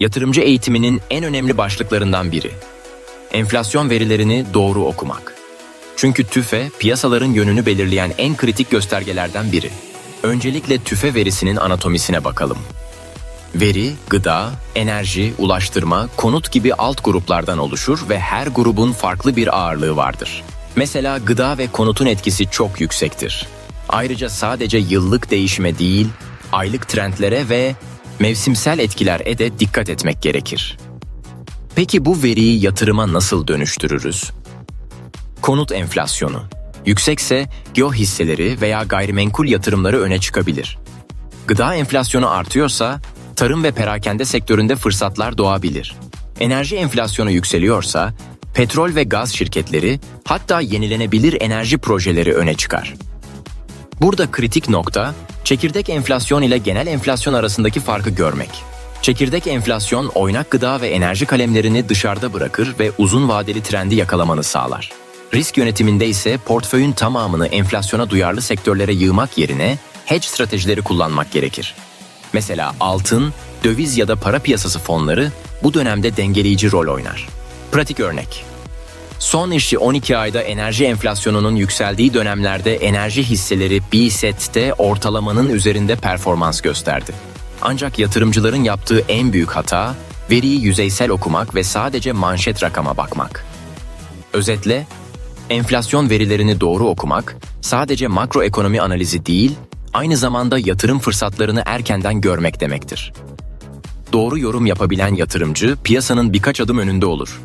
Yatırımcı eğitiminin en önemli başlıklarından biri. Enflasyon verilerini doğru okumak. Çünkü tüfe, piyasaların yönünü belirleyen en kritik göstergelerden biri. Öncelikle tüfe verisinin anatomisine bakalım. Veri, gıda, enerji, ulaştırma, konut gibi alt gruplardan oluşur ve her grubun farklı bir ağırlığı vardır. Mesela gıda ve konutun etkisi çok yüksektir. Ayrıca sadece yıllık değişime değil, aylık trendlere ve mevsimsel etkilere de dikkat etmek gerekir. Peki bu veriyi yatırıma nasıl dönüştürürüz? Konut enflasyonu. Yüksekse geo hisseleri veya gayrimenkul yatırımları öne çıkabilir. Gıda enflasyonu artıyorsa tarım ve perakende sektöründe fırsatlar doğabilir. Enerji enflasyonu yükseliyorsa petrol ve gaz şirketleri hatta yenilenebilir enerji projeleri öne çıkar. Burada kritik nokta çekirdek enflasyon ile genel enflasyon arasındaki farkı görmek. Çekirdek enflasyon oynak gıda ve enerji kalemlerini dışarıda bırakır ve uzun vadeli trendi yakalamanı sağlar. Risk yönetiminde ise portföyün tamamını enflasyona duyarlı sektörlere yığmak yerine hedge stratejileri kullanmak gerekir. Mesela altın, döviz ya da para piyasası fonları bu dönemde dengeleyici rol oynar. Pratik örnek. Son işi 12 ayda enerji enflasyonunun yükseldiği dönemlerde enerji hisseleri BSET'te ortalamanın üzerinde performans gösterdi. Ancak yatırımcıların yaptığı en büyük hata, veriyi yüzeysel okumak ve sadece manşet rakama bakmak. Özetle, enflasyon verilerini doğru okumak sadece makroekonomi analizi değil, aynı zamanda yatırım fırsatlarını erkenden görmek demektir. Doğru yorum yapabilen yatırımcı piyasanın birkaç adım önünde olur.